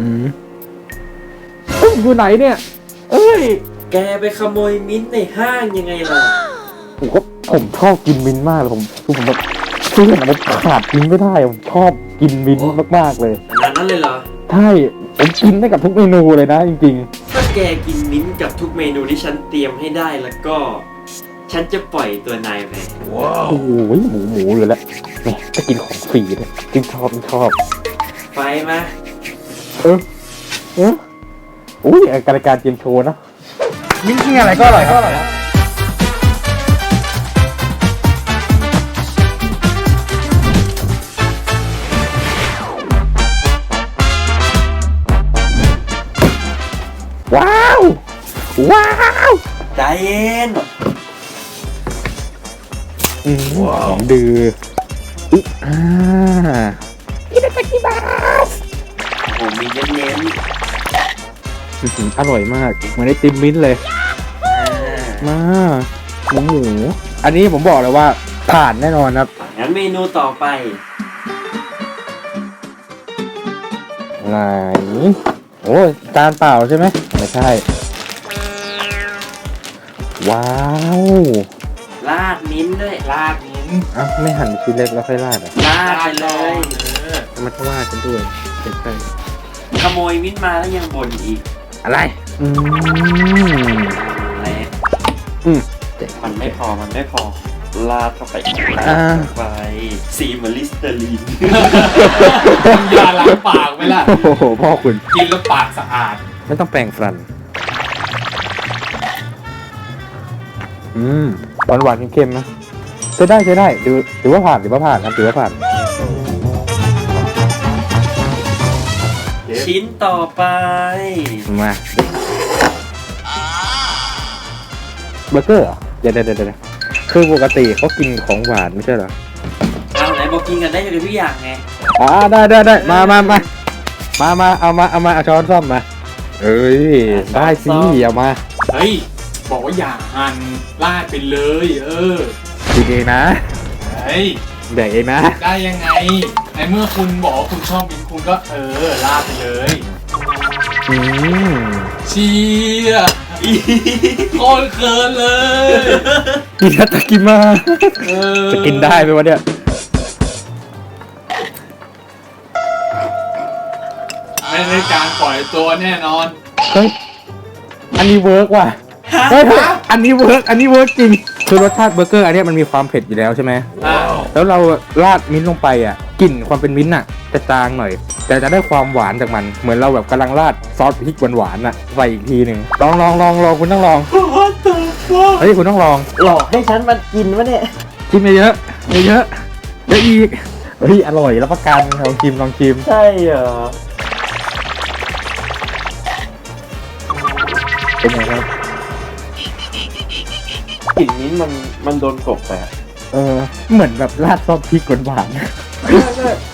อืมเอ้ยอยู่ไหนเนี่ย เอ้ย แกไปขโมยมิ้นท์ในห้างยังไงล่ะ ผมก็ผมชอบกินมิ้นท์มากเลยผมคือผมแบบซื้ออย่างมันขาดมิ้นท์ไม่ได้ผมชอบกินมิ้นท์มากๆเลยขนาดนั้นเลยเหรอ ใช่ผมกินได้กับทุกเมนูเลยนะจริงถ้าแกกินมิ้นท์กับทุกเมนูที่ฉันเตรียมให้ได้แล้วก็ ฉันจะปล่อยตัวนายไป ๆโอ้โหหมูหมูเลยแหละแหมจะกินของฟรีเลยจริงชอบจริงชอบไปมา เออเอออุ้ยรายการเกมโชว์นะมิ้นท์กินอะไรก็อร่อยครับว้าว ว้าวใจเย็นอืมหอมดืออุ๊ยอ่าอิตาคิบาส ผมมีเน้นอื้อหืออร่อยมากเหมือนไอติมมิ้นท์เลย ๆอ่ามาหมูหมูอันนี้ผมบอกเลยว่าผ่านแน่นอนครับ งั้นเมนูต่อไป ไหนโอ้ยจานเปล่าใช่ไหมไม่ใช่ ว้าวลาดมิ้นท์ด้วย ลาดมิ้นท์เอ้าไม่หั่นชิ้นเล็กแล้วค่อยราดอะลาดไปเลยเออมันจะว่าฉันด้วยใช่ใช่ ขโมยมิ้นท์มาแล้วยังบ่นอีกอะไรอืมอะไรอืมมันไม่พอมันไม่พอ ลาดเข้าไปลาอ่าดเข้าไปสีเหมือนลิสเตอรีนกินยาล้างปากไหมล่ะ โอ้โหพ่อคุณ กินแล้วปากสะอาด ไม่ต้องแปรงฟัน อืมหวานหวานๆเค็มๆนะใช้ได้ใช้ได้ถือถือว่าผ่านถือว่าผ่านครับถือว่าผ่าน ชิ้นต่อไป มาเบอร์เกอร์เหรอเดี๋ยวเดี๋ยวเดี๋ยวเดี๋ยวคือปกติเขากินของหวานไม่ใช่เหรอเอาไหนบอกกินกันได้ทุกอย่างไงอ่าได้ได้ได้มามามามามาเอามาเอามาเอาช้อนซ่อมมาเอ้ยได้สิเอามาเฮ้ยบอกว่าอย่าหั่นลาดไปเลย เออกินเองนะเฮ้ยแดกเองนะ ได้ยังไง ในเมื่อคุณบอกว่าคุณชอบมิ้นท์คุณก็เออลาดไปเลยอืมเชียโคตรเคินเลย กินแล้วจะกินมา เออจะกินได้ไหมวะเนี่ยไม่ได้การปล่อยตัวแน่นอน เฮ้ยอันนี้เวิร์กว่ะเฮ้ยเฮ้ยอันนี้เวิร์กอันนี้เวิร์กจริง คือรสชาติเบอร์เกอร์อันเนี้ยมันมีความเผ็ดอยู่แล้วใช่ไหม อ่าแล้วเราราดมิ้นท์ลงไปอะกลิ่นความเป็นมิ้นท์อะจะจางหน่อย แต่จะได้ความหวานจากมัน เหมือนเราแบบกำลังราดซอสพริกหวานๆอะใส่อีกทีหนึ่งลองลองลองลองคุณต้องลองเฮ้ยคุณต้องลองหลอกให้ฉันมากินวะเนี่ย ชิมเยอะๆเยอะๆเยอะอีกเฮ้ยอร่อยรับประกันลองชิมลองชิม ใช่เหรอเป็นไงครับ กลิ่นมิ้นท์มันมันโดนกลบไปอะเออ เหมือนแบบราดซอสพริกหวาน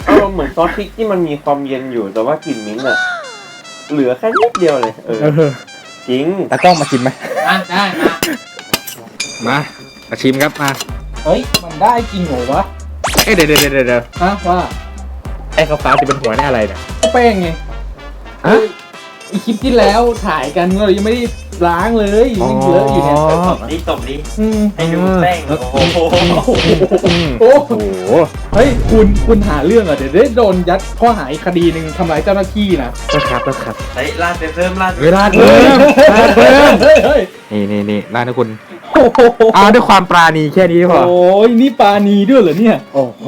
อารมณ์เหมือนซอสพริกที่มันมีความเย็นอยู่ แต่ว่ากลิ่นมิ้นท์อะเหลือแค่นิดเดียวเลย เอๆอเออจริง ตากล้องมาชิมไหมอะได้มามามาชิมครับมาเฮ้ย มันได้จริงเหรอวะเอ้ยเดี๋ยวเดี๋ยวเดี๋ยวเดี๋ยวฮะว่าไอ้ขาวๆที่เป็นหัวนี่อะไรเนี่ยแป้งไงฮะ ไอคลิปที่แล้วถ่ายกันเรายังไม่ได้ ล้างเลยยังเลอะอยู่เนี่ยอ๋อตบนี้ตบนี้อืมให้ดูแป้งโอ้โหอืมโอ้โอ้โหเฮ้ยคุณคุณหาเรื่องเหรอะเดี๋ยวได้โดนยัดข้อหาอีกคดีหนึ่งทำร้ายเจ้าหน้าที่นะแล้วครับแล้วครับเฮ้ยลาดไปเพิ่มลาดเวลาเพิ่มลาดเพิ่มเฮ้ยเฮ้ยนี่นี่นี่ร้านนะคุณโอ้โหเอาด้วยความปราณีแค่นี้พอโอ้ยนี่ปานีด้วยเหรอเนี่ย โอ้โห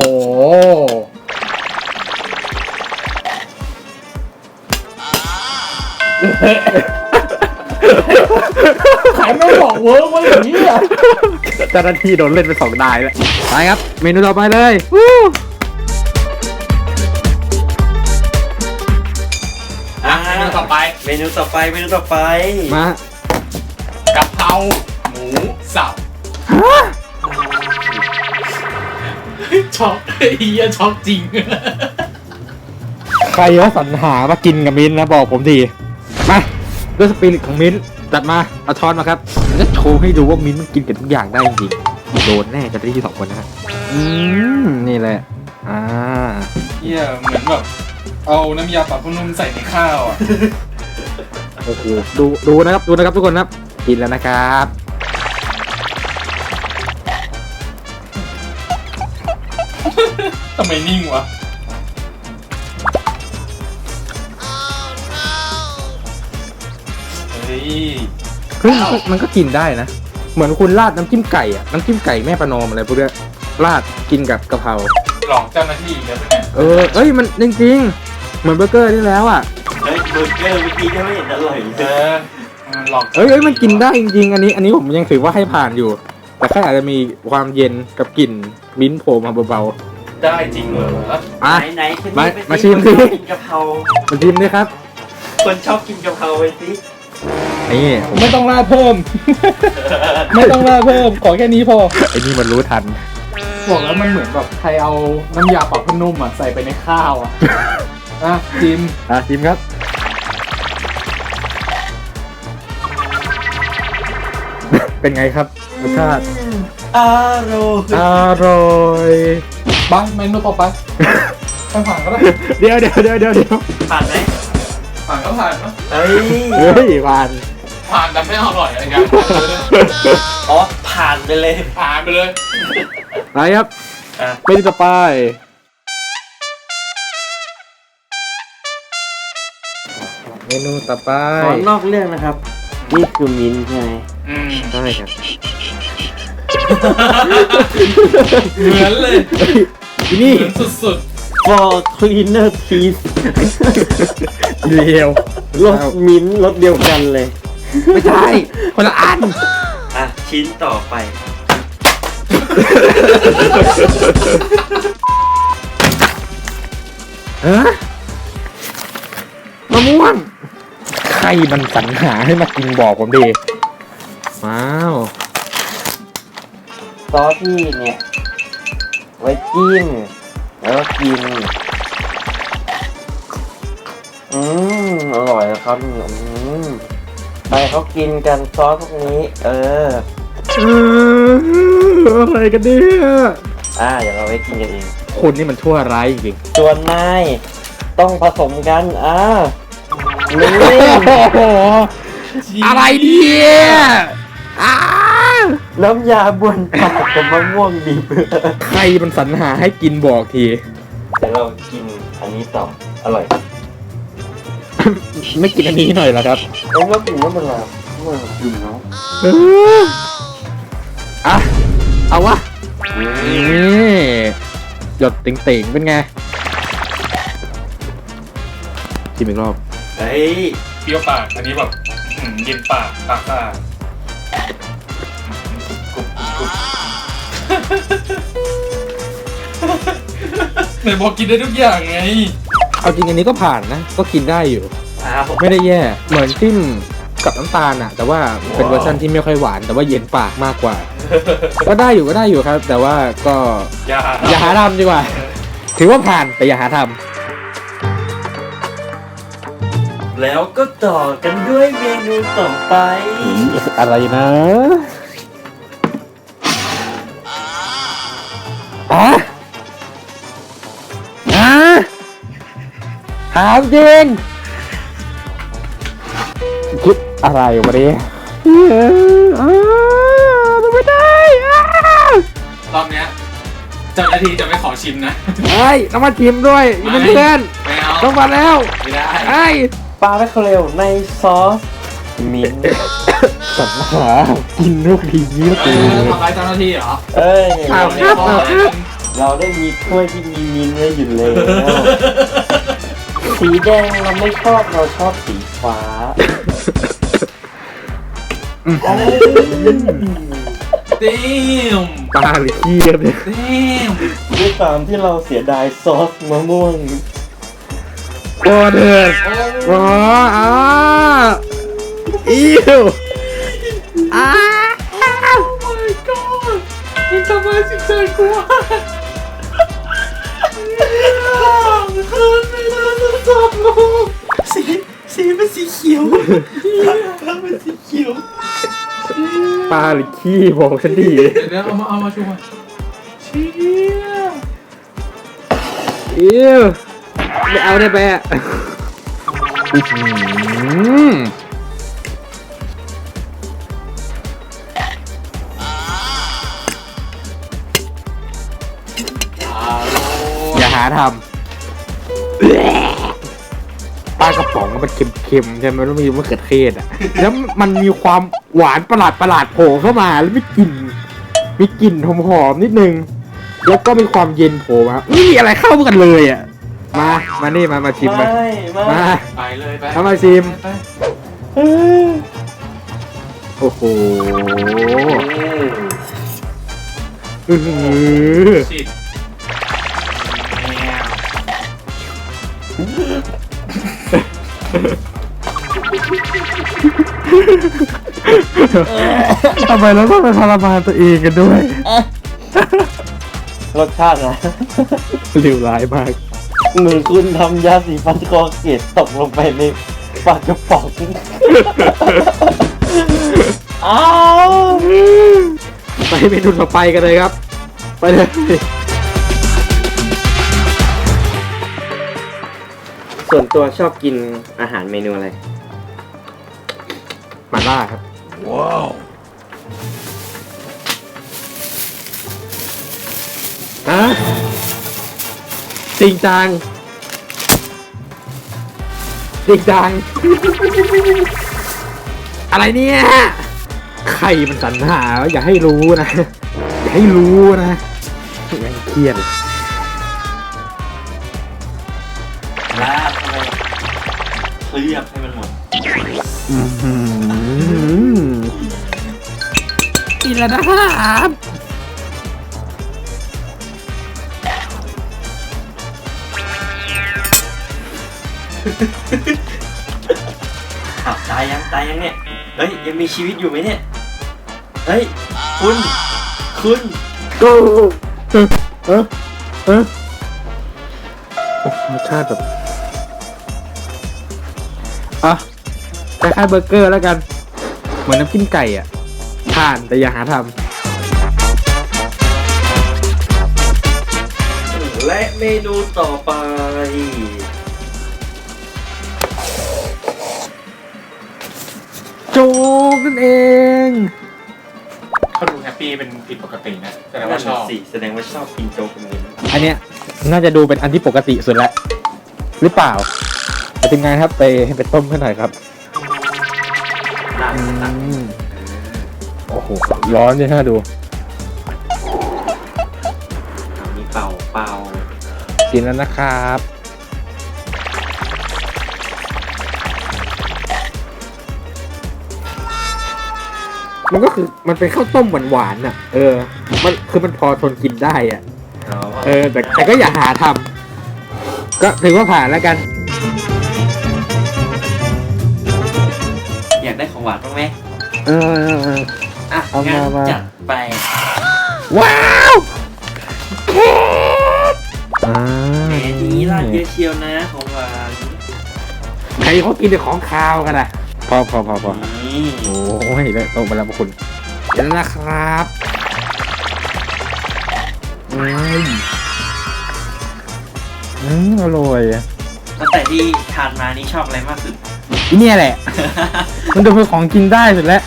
ขายไม่บอกเวิร์กว่าอย่างนี้อะเจ้าหน้าที่โดนเล่นไปสองนายแล้วไปครับ เมนูต่อไปเลยวู้อะเมนูต่อไปเมนูต่อไปเมนูต่อไปมากะเพราหมูสับช็อกเฮียช็อกจริง ใครว่าสรรหามากินกับมิ้นท์นะบอกผมทีมา ด้วยสปิริตของมิ้นท์จัดมาเอาช้อนมาครับจะโชว์ให้ดูว่ามิ้นท์มันกินกับทุกอย่างได้จริงๆโดนแน่จะได้ที่สองคนนะฮะอืมนี่แหละอ่าเฮียเหมือนแบบเอาน้ำยาปรับผ้านุ่มใส่ในข้าวอะโอ้โหดูดูนะครับดูนะครับทุกคนนะครับกินแล้วนะครับทำไมนิ่งวะ เฮ้ยเฮ้ยมันก็มันก็กินได้นะ เหมือนคุณราดน้ำจิ้มไก่อะน้ำจิ้มไก่แม่ประนอมอะไรพวกเนี้ยราดกินกับกะเพรา หลอกเจ้าหน้าที่อีกแล้วเนี่ยเออ เอ้ย มันจริงๆ เหมือนเบอร์เกอร์ที่แล้วอะ เฮ้ยเบอร์เกอร์เมื่อกี้ก็ไม่เห็นอร่อยเลเอยอมันหลอกเอ้ยเอ้ย มันกินได้จริงๆ อันนี้ อันนี้ผมยังถือว่าให้ผ่านอยู่ แต่แค่อาจจะมีความเย็นกับกลิ่นมิ้นท์โผล่มาเบาได้จริงเหรอๆ อะ ไหนๆคุณมาไปมาชิมสิ คนชอบกินกะเพรามาชิมด้วยครับ คนชอบกินกะเพราไปสิ นี่ผมไม่ต้องราดเพิ่ม ไม่ต้องราดเพิ่ม ขอแค่นี้พอ ไอ้นี่มันรู้ทัน บอกแล้วมันเหมือนแบบใครเอาน้ำยาปรับผ้านุ่มอะใส่ไปในข้าวอะอะจิมอะชิมครับเป็นไงครับรสชาติอร่อยอร่อยบ้านเมนูต่อไปไปผ่านก็ได้เดี๋ยวเดี๋ยวเดี๋ยวเดี๋ยวเดี๋ยวผ่านไหมผ่านก็ผ่านเนอะเฮ้ยเฮ้ยผ่าน ผ่านแต่ไม่อร่อยอะไรกันอ๋อผ่านไปเลย ผ่านไปเลยไปครับอะเมนูต่อไปเมนูต่อไปขอนอกเรื่องนะครับ นี่คือมิ้นท์ใช่ไหมอืมใช่ครับเหมือนเลยอีนี่เหมือนสุด for cleaner teeth เดียวรสมิ้นท์รสเดียวกันเลย ไม่ใช่คนละอัน อะ ชิ้นต่อไปฮะมะม่วง ใครมันสรรหาให้มากินบอกผมดีว้าว ซอสที่เนี่ย ไว้จิ้มแล้วก็กิน อืมอร่อยนะครับอืม ไปเขากินกันซอสพวกนี้ เออ เอออะไรกันเนี่ยอ่าเดี๋ยวเราไว้กินกันเอง คุณนี่มันชั่วร้ายจริงส่วนนายต้องผสมกัน อ่านี่ๆโอ้โหๆอะไรเนี่ยอ้าน้ำยาบวนปากกับมะม่วงดิบใครมันสรรหาให้กินบอกทีเดี๋ยวเรากินอันนี้ต่อ อร่อย ไม่กินอันนี้หน่อยเหรอครับเอ้ยเรากินว่ามันอะไรมันกินเนาะเอออะเอาวะนี่หยดติ่งๆเป็นไงชิมอีกรอบเฮ้ยเปรี้ยวปากอันนี้แบบอื้อหือเย็นปากปากซ่ากุบกุบไหนบอกกินได้ทุกอย่างไง เอาจริงอันนี้ก็ผ่านนะ ก็กินได้อยู่ อ้าวไม่ได้แย่เหมือนจิ้มกับน้ำตาลอะแต่ว่าเป็นเวอร์ชันที่ไม่ค่อยหวาน แต่ว่าเย็นปากมากกว่า ก็ได้อยู่ก็ได้อยู่ครับ แต่ว่าก็อย่าอย่าหาทำดีกว่า ถือว่าผ่านแต่อย่าหาทแล้วก็ต่อกันด้วยเมนูต่อไปำอะไรนะอะอะ ถามจริง คิดอะไรวะเนี่ยเอ้ยอ้าวไม่ได้อ้าวรอบเนี้ยเจ้าหน้าที่จะไม่ขอชิมนะเฮ้ยต้องมาชิมด้วยเพื่อนไม่เอาๆต้องมาแล้วไม่ได้ไอ้ยปลาแมคเคอเรลในซอสมิ้นท์สัญหากินลูกทีนี้เอกูอทำร้ายเจ้าหน้าที่เหรอเอ้ยอ้าวครับครับครับเราได้มีถ้วยที่มีมิ้นท์ไว้อยู่แล้ว สีแดงเราไม่ชอบเราชอบสีฟ้าเต็มปลาหรือขี้ครับเนี่ยเต็มด้วยความที่เราเสียดายซอสมะม่วงโอ้เดือดอ๋ออ่าอิวอ้า my god มันทำอะไรจิตใจกูวะคืนไม่ได้ จะจับลูกสีสีเป็นสีเขียวถ้าเป็นสีเขียวปลาหรือขี้บอกฉันดีเดี๋ยวเดี๋ยวเอามาเอามาช่วยเชี่ยอิวไม่เอาได้ไหมอะอื้อหืออย่าหาทำากระป๋องมันเค็มๆใช่ไหมแล้วมีมะเขือเทศอะ แล้วมันมีความหวานประหลาดประหลาดๆโผล่เข้ามาแล้วมีกลิ่นมีกลิ่นหอมๆนิดนึง แล้วก็มีความเย็นโผล่มาไม่มีอะไรเข้ากันเลยอะมามานี่มามาชิมมาไม่ไม่มาไปเลยไปเอามาชิมไปเออโอ้โหอืมอื้อหือชิด ทำไมเราต้องไปทรมานตัวเองกันด้วยรสชาตินะเลวร้ายมาก เหมือนคุณทำยาสีฟันคอเกตตกลงไปในปากกระป๋องอ้าว ไปเมนูต่อไปกันเลยครับ ไปเลย ส่วนตัวชอบกินอาหารเมนูอะไร หมาล่าครับ ว้าวฮะจริงจังจริงจัง อะไรเนี่ย ใครมันสรรหาอย่าให้รู้นะ อย่าให้รู้นะยังเครียด ลือบให้มันหมดอือหือกินแล้วนะครับอ้าวตายยังตายยังเนี่ย เฮ้ย ยังมีชีวิตอยู่ไหมเนี่ย เฮ้ย คุณ คุณเออเออเออโอ้รสชาติแบบ อะคล้ายๆเบอร์เกอร์แล้วกัน เหมือนน้ำจิ้มไก่อะทานแต่อย่าหาทและเมนูต่อไปำโจ๊กนั่นเอง เขาดูแฮปปี้เป็นผิดปกตินะแสดงว่าชอบสิแสดงว่าชอบกินโจ๊กเป็นเมนูอันเนี้ยน่าจะดูเป็นอันที่ปกติสุดแล้วหรือเปล่า แต่ทีมงานครับไปไปต้มให้หน่อยครับลาบอืตักมโอ้โหร้อนเลยฮะดูมีเป่าเป่ากินแล้วนะครับมันก็คือมันเป็นข้าวต้มหวานๆน่ะ เออ มันคือมันพอทนกินได้อะ เออ แต่แต่ก็อย่าหาทำก็ถือว่าผ่านแล้วกัน หวานบ้างไหมเออเออเออ อะเอามางั้นมา จัดไป ว้าวเค้กอ่าเมนี้ราดเยอะเชียวนะของหวานใครเขากินแต่ของคาวกันอะพอพอพอพอนี่โอ้ยเลยตรงไปแล้วพวกคุณเดี๋ยวนะครับอืมอืมอร่อย ตั้งแต่ที่ทานมานี่ชอบอะไรมากสุด อีเนี่ยแหละ มันดูเป็นของกินได้สุดแล้ว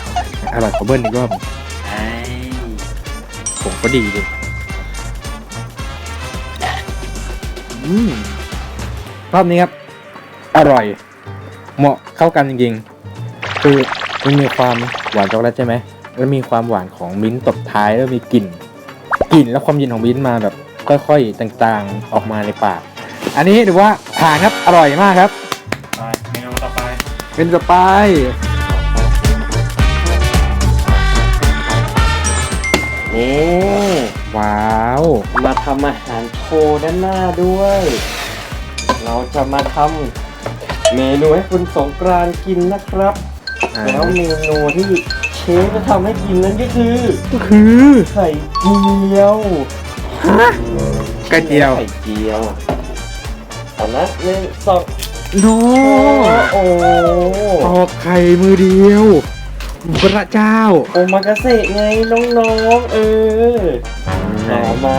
อร่อยกว่าเบิ้ลอีกรอบไอ้ผมก็ดีดิอืมรอบนี้ครับ อร่อย เหมาะเข้ากันจริงๆ คือมันมีความหวานช็อกโกแลตใช่ไหม แล้วมีความหวานของมิ้นท์ตบท้ายแล้วมีกลิ่น กลิ่นและความเย็นของมิ้นท์มาแบบ ค่อยๆต่างๆออกมาในปาก อันนี้ถือว่าผ่านครับ อร่อยมากครับ เป็นสไปายนี่ว้าว มาทำอาหารโชว์ด้านหน้าด้วย เราจะมาทำเมนูให้คุณสงกรานต์กินนะครับ อ่า แล้วเมนูที่เชฟจะทำให้กินนั้นก็คือก็คือไข่เจียวฮะกระเจียวไข่เจียวเอาละหนึ่งสอง โนโอ้โหตอกไข่มือเดียวพระเจ้า โอมากาเสะไงน้องๆเออเอามา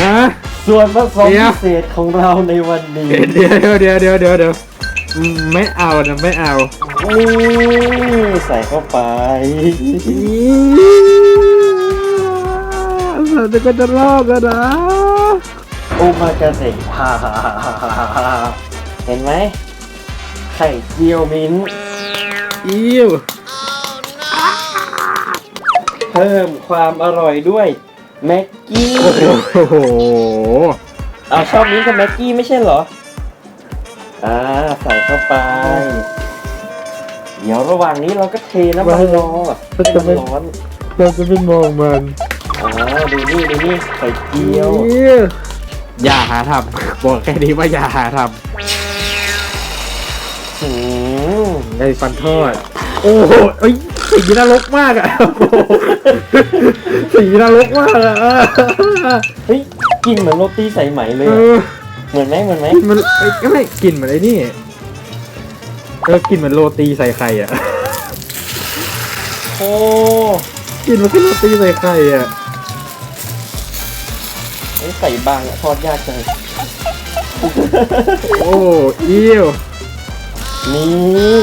ฮะสส่วนผสมเดี๋ยว พิเศษของเราในวันนี้ เดี๋ยวเดี๋ยวเดี๋ยวเดี๋ยวเดี๋ยวเดี๋ยวอืมไม่เอานะไม่เอานี่ใส่เข้าไปเราจะก็จะรอบแล้วนะ โอมากาเสะฮ่าฮ่าฮ่าฮ่าฮ่าเห็นไหม ไข่เจียวมิ้นท์อิวเพิ่มความอร่อยด้วยแม็กกี้ โอ้โห เอาชอบมิ้นท์กับแม็กกี้ไม่ใช่เหรอ อ่า ใส่เข้าไป เดี๋ยวระหว่างนี้เราก็เทน้ำมันรอให้มันร้อนเราจะไม่มองมันอ่าดูนี่ดูนี่ไข่เจียว อิวอย่าหาทำบอกแค่นี้ว่าอย่าหาท อืมำในฟันทอด โอ้โหเอ้ยสีนรกมากอะโอ้โหสีนรกมากอะเฮ้ยกินเหมือนโรตีใส่ไหมเลยเออะอเหมือนไหมเหมือนไหมมันเอ้ยก็ไม่กลิ่นเหมือนไอ้นี่เออกลิ่นเหมือนโรตีใส่ไข่อะโอ้กลิ่นมันคือโรตีใส่ไข่อะเฮ้ยใส่บางอะทอดยากจัง โอ้อิว นี่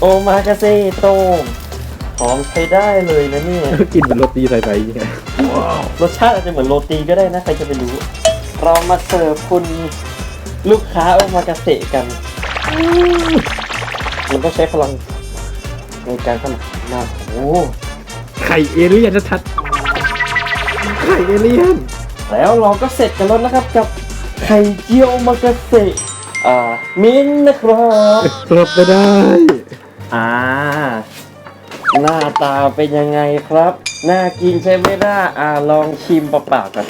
โอมากาเซโตงหอมใช้ได้เลยนะเนี่ยกลิ่นเหมือนโรตีใส่ไข่จริงอะรสชาติอาจจะเหมือนโรตีก็ได้นะ ใครจะไปรู้ เรามาเสิร์ฟคุณลูกค้าโอมากาเสะกันมันต้องใช้พลังในการทำมากโอ้ไข่เอเลี่ยนชัดๆไข่เอเลี่ยน แล้วเราก็เสร็จกันแล้วนะครับกับไข่เจียวโอมากาเสะ อ่ามิ้นท์นะครับรับไม่ได้อ่าหน้าตาเป็นยังไงครับ น่ากินใช่ไหมล่ะอ่าลองชิมเปล่าๆกัน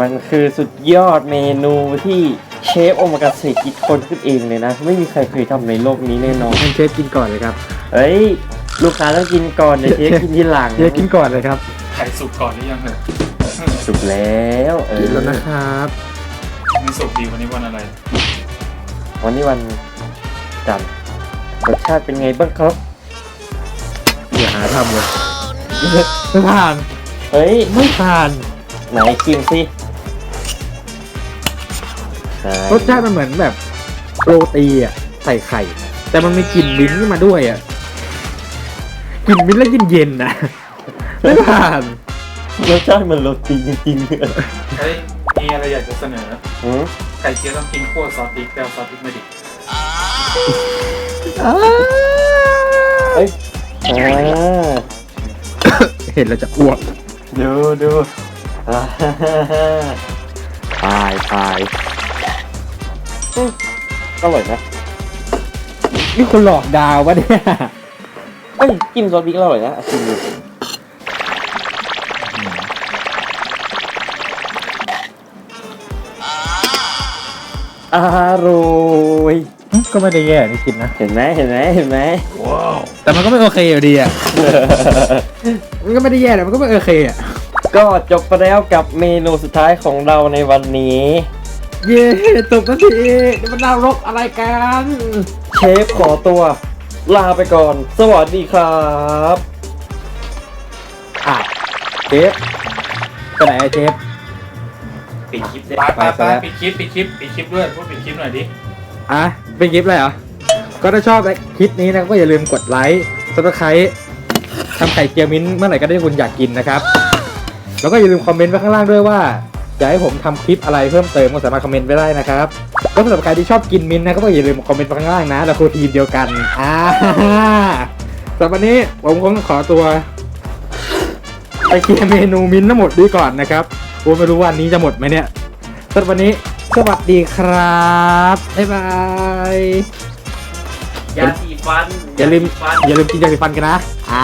มันคือสุดยอดเมนูที่เชฟโอมากาเสะคิดคนขึ้นเองเลยนะ ไม่มีใครเคยทำในโลกนี้แน่นอนให้เชฟกินก่อนเลยครับเฮ้ยลูกค้าต้องกินก่อนเดี๋ยวเชฟกินทีหลังเชฟกินก่อนเลยครับไข่สุกก่อนหรือยังเหรอสุกแล้วเออกินแล้วนะครับ มันสุกดีวันนี้วันอะไร วันนี้วันจันทร์รสชาติเป็นไงบ้างครับอย่าหาทำเลยไม่ผ่านเฮ้ยไม่ผ่านไหนชิมสิใช่รสชาติมันเหมือนแบบโรตีอะใส่ไข่ แต่มันมีกลิ่นมิ้นท์ขึ้นมาด้วยอะกลิ่นมิ้นท์แล้วเย็นๆนะไม่ผ่าน รสชาติเหมันโรตีจริงๆเลย เฮ้ย มีอะไรอยากจะเสนอหืมไข่เจียวต้องกินคั่วซอสพริกแปลวซอสพริกไม่ดิเฮ้ยอ่าเห็นแล้วจะอ้วกดูดูอ่าตายตายอืมอร่อยนะนี่คนหลอกดาววะเนี่ยเอ้ยกินซอสพริกอร่อยนะอะชิมดู อร่อยก็ไม่ได้แย่นี่กินนะเห็นไหมเห็นไหมเห็นไหมแต่มันก็ไม่โอเคอยู่ดีอะ มันก็ไม่ได้แย่แต่มันก็ไม่โอเคอะ ก็จบไปแล้วกับเมนูสุดท้ายของเราในวันนี้ เย้จบนาทีเดี๋ยวมันนารกอะไรกันเชฟขอตัว ลาไปก่อน สวัสดีครับอะเชฟไปไหนอะเชฟ ปิดคลิปได้ไปไปไปไปแล้วปิดคลิปปิดคลิปปิดคลิปด้วยพูดปิดคลิปหน่อยดิอะเป็นคลิปอะไรเหรอ ก็ถ้าชอบคลิปนี้นะก็อย่าลืมกดไลค์ซับสไครต์ทำไข่เจียวมิ้นท์เมื่อไหร่ก็ได้คุณอยากกินนะครับ แล้วก็อย่าลืมคอมเมนต์ไว้ข้างล่างด้วยว่าอยากให้ผมทำคลิปอะไรเพิ่มเติมก็สามารถคอมเมนต์ไว้ได้นะครับแล้วสำหรับใครที่ชอบกินมิ้นท์นะก็อย่าลืมคอมเมนต์ไว้ข้างล่างนะเราคือทีมเดียวกันอ่าสำหรับวันนี้ผมคงต้องขอตัวไปเคลียร์เมนูมิ้นท์ทั้งหมดดีก่อนนะครับ ผมไม่รู้ว่านี้จะหมดไหมเนี่ยสำหรับวันนี้สวัสดีครับบ๊ายบายยาสีฟันอย่าลืมสีฟัน อย่าลืมกินยาสีฟันกันนะอ่า